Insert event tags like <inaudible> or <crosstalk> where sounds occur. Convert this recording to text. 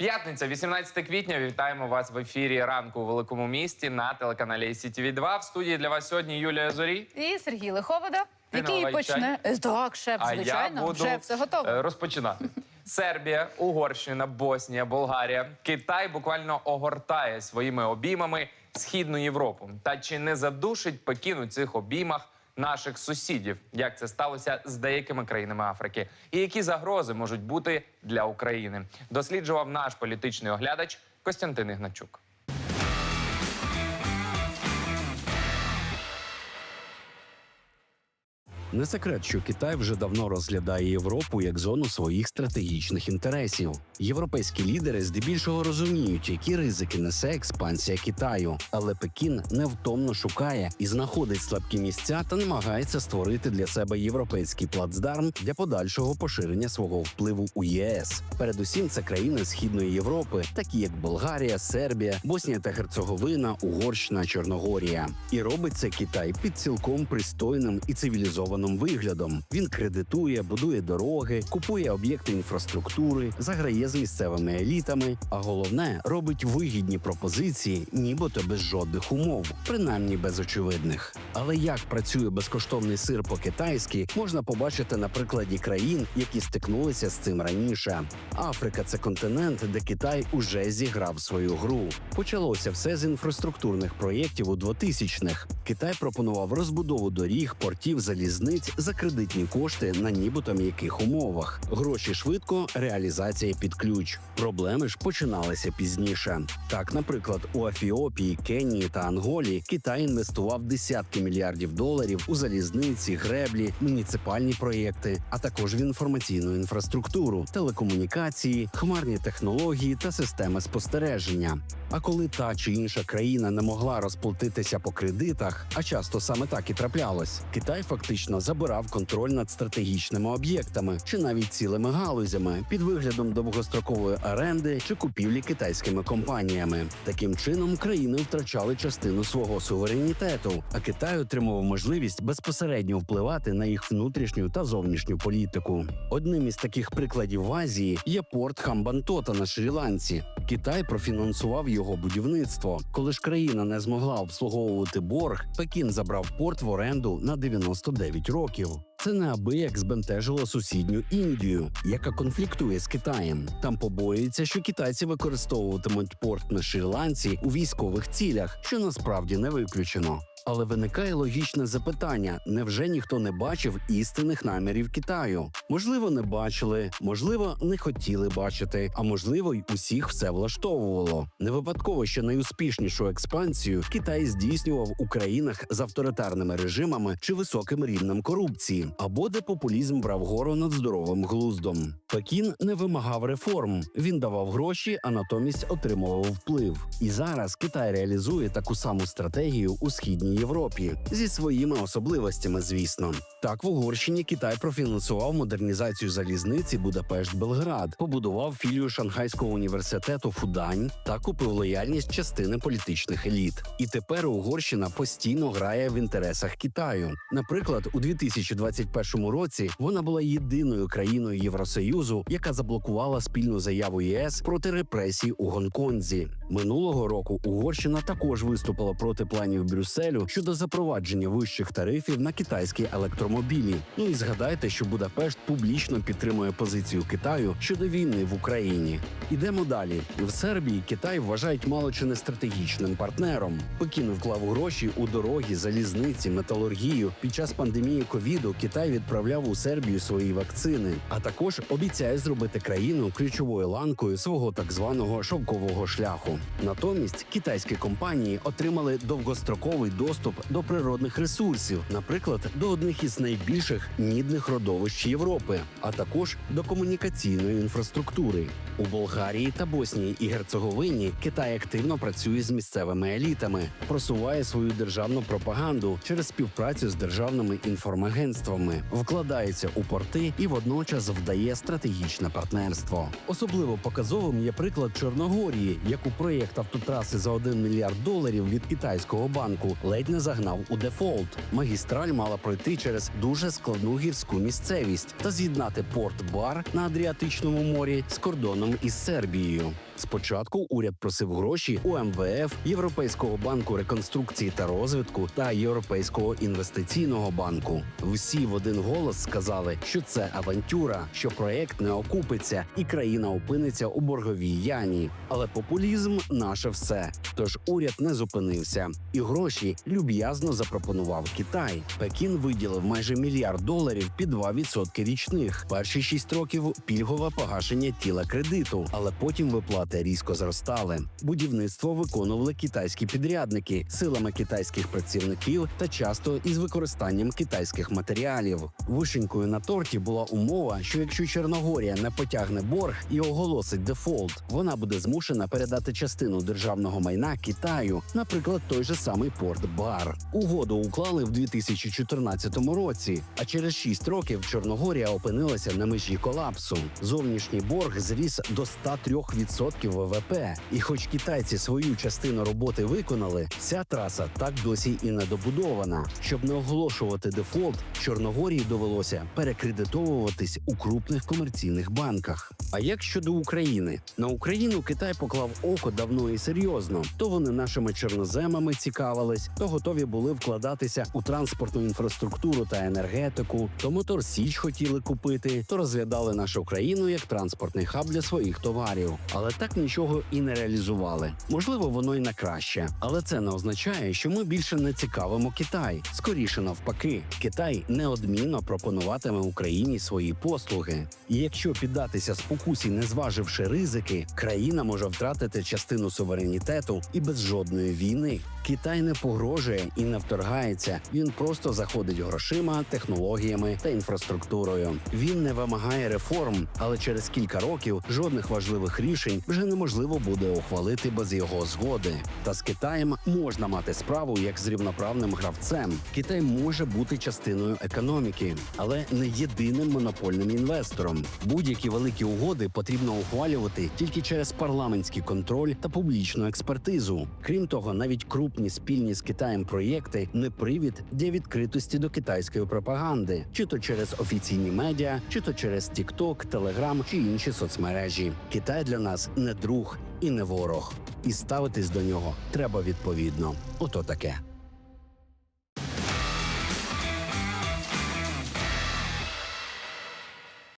П'ятниця, 18 квітня. Вітаємо вас в ефірі ранку у великому місті на телеканалі CTV 2 В студії для вас сьогодні Юлія Зорі. І Сергій Лиховода, Ти який почне так, шеф, А я буду вже все готово. е, розпочинати. <laughs> Сербія, Угорщина, Боснія, Болгарія, Китай буквально огортає своїми обіймами східну Європу. Та чи не задушить Пекін у цих обіймах наших сусідів? Як це сталося з деякими країнами Африки? І які загрози можуть бути для України? Досліджував наш політичний оглядач Костянтин Ігначук. Не секрет, що Китай вже давно розглядає Європу як зону своїх стратегічних інтересів. Європейські лідери здебільшого розуміють, які ризики несе експансія Китаю, але Пекін невтомно шукає і знаходить слабкі місця та намагається створити для себе європейський плацдарм для подальшого поширення свого впливу у ЄС. Передусім, це країни Східної Європи, такі як Болгарія, Сербія, Боснія та Герцеговина, Угорщина, Чорногорія. І робить це Китай під цілком пристойним і цивілізованим виглядом. Він кредитує, будує дороги, купує об'єкти інфраструктури, заграє з місцевими елітами, а головне робить вигідні пропозиції, нібито без жодних умов, принаймні без очевидних. Але як працює безкоштовний сир по-китайськи, можна побачити на прикладі країн, які стикнулися з цим раніше. Африка це континент, де Китай уже зіграв свою гру. Почалося все з інфраструктурних проєктів у 2000-х. Китай пропонував розбудову доріг, портів, залізниць за кредитні кошти на нібито м'яких умовах. Гроші швидко, реалізація під ключ. Проблеми ж починалися пізніше. Так, наприклад, у Ефіопії, Кенії та Анголі Китай інвестував десятки мільярдів доларів у залізниці, греблі, муніципальні проєкти, а також в інформаційну інфраструктуру, телекомунікації, хмарні технології та системи спостереження. А коли та чи інша країна не могла розплатитися по кредитах, а часто саме так і траплялось, Китай фактично забирав контроль над стратегічними об'єктами чи навіть цілими галузями під виглядом довгострокової оренди чи купівлі китайськими компаніями. Таким чином країни втрачали частину свого суверенітету, а Китай отримував можливість безпосередньо впливати на їх внутрішню та зовнішню політику. Одним із таких прикладів в Азії є порт Хамбантота на Шрі-Ланці. Китай профінансував його будівництво. Коли ж країна не змогла обслуговувати борг, Пекін забрав порт в оренду на 99 років. Це неабияк збентежило сусідню Індію, яка конфліктує з Китаєм. Там побоюється, що китайці використовуватимуть порт на Шрі-Ланці у військових цілях, що насправді не виключено. Але виникає логічне запитання: невже ніхто не бачив істинних намірів Китаю? Можливо, не бачили, можливо, не хотіли бачити, а можливо, й усіх все влаштовувало. Не випадково, що найуспішнішу експансію Китай здійснював у країнах з авторитарними режимами чи високим рівнем корупції, або де популізм брав гору над здоровим глуздом. Пекін не вимагав реформ, він давав гроші, а натомість отримував вплив. І зараз Китай реалізує таку саму стратегію у східній Європі зі своїми особливостями, звісно. Так в Угорщині Китай профінансував модернізацію залізниці Будапешт-Белград, побудував філію Шанхайського університету Фудань та купив лояльність частини політичних еліт. І тепер Угорщина постійно грає в інтересах Китаю. Наприклад, у 2021 році вона була єдиною країною Євросоюзу, яка заблокувала спільну заяву ЄС проти репресій у Гонконзі. Минулого року Угорщина також виступила проти планів Брюсселю щодо запровадження вищих тарифів на китайські електромобілі. Ну і згадайте, що Будапешт публічно підтримує позицію Китаю щодо війни в Україні. Ідемо далі. В Сербії Китай вважають мало чи не стратегічним партнером. Пекін вклав гроші у дороги, залізниці, металургію. Під час пандемії ковіду Китай відправляв у Сербію свої вакцини, а також обіцяє зробити країну ключовою ланкою свого так званого шовкового шляху. Натомість китайські компанії отримали довгостроковий доступ до природних ресурсів, наприклад, до одних із найбільших мідних родовищ Європи, а також до комунікаційної інфраструктури. У Болгарії та Боснії і Герцеговині Китай активно працює з місцевими елітами, просуває свою державну пропаганду через співпрацю з державними інформагентствами, вкладається у порти і водночас вдає стратегічне партнерство. Особливо показовим є приклад Чорногорії, яку проєкт автотраси за 1 мільярд доларів від китайського банку ледь не загнав у дефолт. Магістраль мала пройти через дуже складну гірську місцевість та з'єднати порт Бар на Адріатичному морі з кордоном із Сербією. Спочатку уряд просив гроші у МВФ, Європейського банку реконструкції та розвитку та Європейського інвестиційного банку. Всі в один голос сказали, що це авантюра, що проект не окупиться, і країна опиниться у борговій яні. Але популізм наше все. Тож уряд не зупинився, і гроші люб'язно запропонував Китай. Пекін виділив майже мільярд доларів під 2% річних. Перші шість років пільгове погашення тіла кредиту, але потім виплати різко зростали. Будівництво виконували китайські підрядники силами китайських працівників та часто із використанням китайських матеріалів. Вишенькою на торті була умова, що якщо Чорногорія не потягне борг і оголосить дефолт, вона буде змушена передати частину державного майна Китаю, наприклад, той же самий порт Бар. Угоду уклали в 2014 році. А через 6 років Чорногорія опинилася на межі колапсу. Зовнішній борг зріс до 103% ВВП. І хоч китайці свою частину роботи виконали, ця траса так досі і не добудована. Щоб не оголошувати дефолт, Чорногорії довелося перекредитовуватись у крупних комерційних банках. А як щодо України? На Україну Китай поклав око давно і серйозно. То вони нашими чорноземами цікавились, то готові були вкладатися у транспортну інфраструктуру та енергетику, то мотор Січ хотіли купити, то розглядали нашу країну як транспортний хаб для своїх товарів. Але так нічого і не реалізували. Можливо, воно й на краще, але це не означає, що ми більше не цікавимо Китай. Скоріше навпаки, Китай неодмінно пропонуватиме Україні свої послуги. І якщо піддатися спокусі, не зваживши ризики, країна може втратити частину суверенітету і без жодної війни. Китай не погрожує і не вторгається. Він просто заходить грошима, технологіями та інфраструктурою. Він не вимагає реформ, але через кілька років жодних важливих рішень вже неможливо буде ухвалити без його згоди. Та з Китаєм можна мати справу як з рівноправним гравцем. Китай може бути частиною економіки, але не єдиним монопольним інвестором. Будь-які великі угоди потрібно ухвалювати тільки через парламентський контроль та публічну експертизу. Крім того, навіть крупні спільні з Китаєм проєкти не привід для відкритості до китайської пропаганди, чи то через офіційні медіа, чи то через TikTok, Telegram чи інші соцмережі. Китай для нас не друг і не ворог, і ставитись до нього треба відповідно. Ото таке.